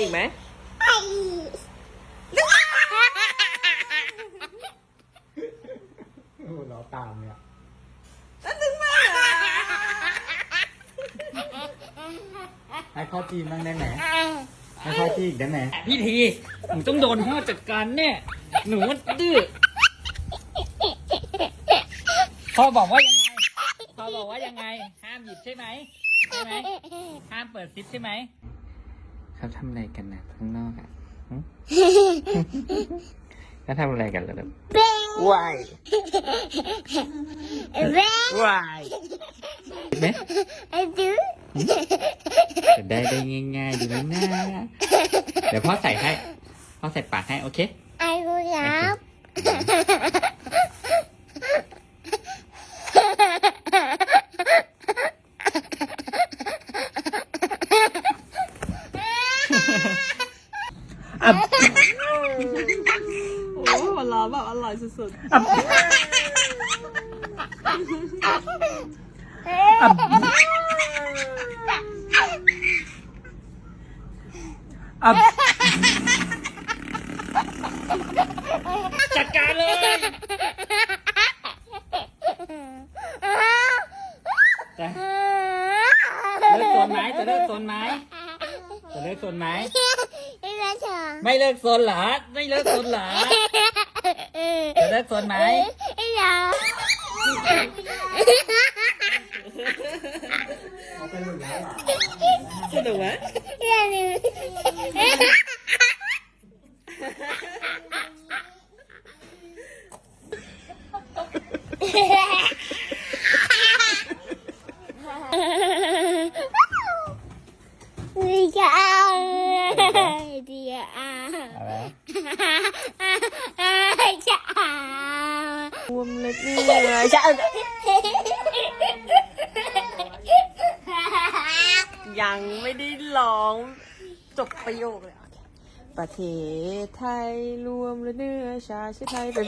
อีกไหมเราตามเนี่ยนั่นถึงมากให้ข้อจีนบ้างได้ไหมให้ข้อจีนอีกได้ไหมพี่ทีหนูต้องโดนพ่อจัดการแน่หนูดื้อพ่อบอกว่ายังไงพ่อบอกว่ายังไง ห้ามหยิบใช่ไหมใช่ไหมห้ามเปิดซิปใช่ไหม เขาทำอะไรกันนะข้างนอกอะหึเขาทำอะไรกันล่ะลูกวายวายไหม I do. จะได้ได้ง่ายๆดีไหมนะเดี๋ยวพ่อใส่ให้ พ่อใส่ปากให้ โอเค I will up. โอ้หัวเราะแบบอร่อยสุดจัดการเลยจะเลิกโซนไหมจะเลิกโซนไหมจะเลิกโซนไหม ไม่เลิกโซนเหรอไม่เลิกโซนเหรอจะเลิกโซนไหมๆสนุกไหม Dia dia อะไรรวมเล็ดเนี่ยจะยังไม่ได้ร้อง จบประโยคเลยโอเคประเทศไทยรวมและเนื้อชาติไทยเป็น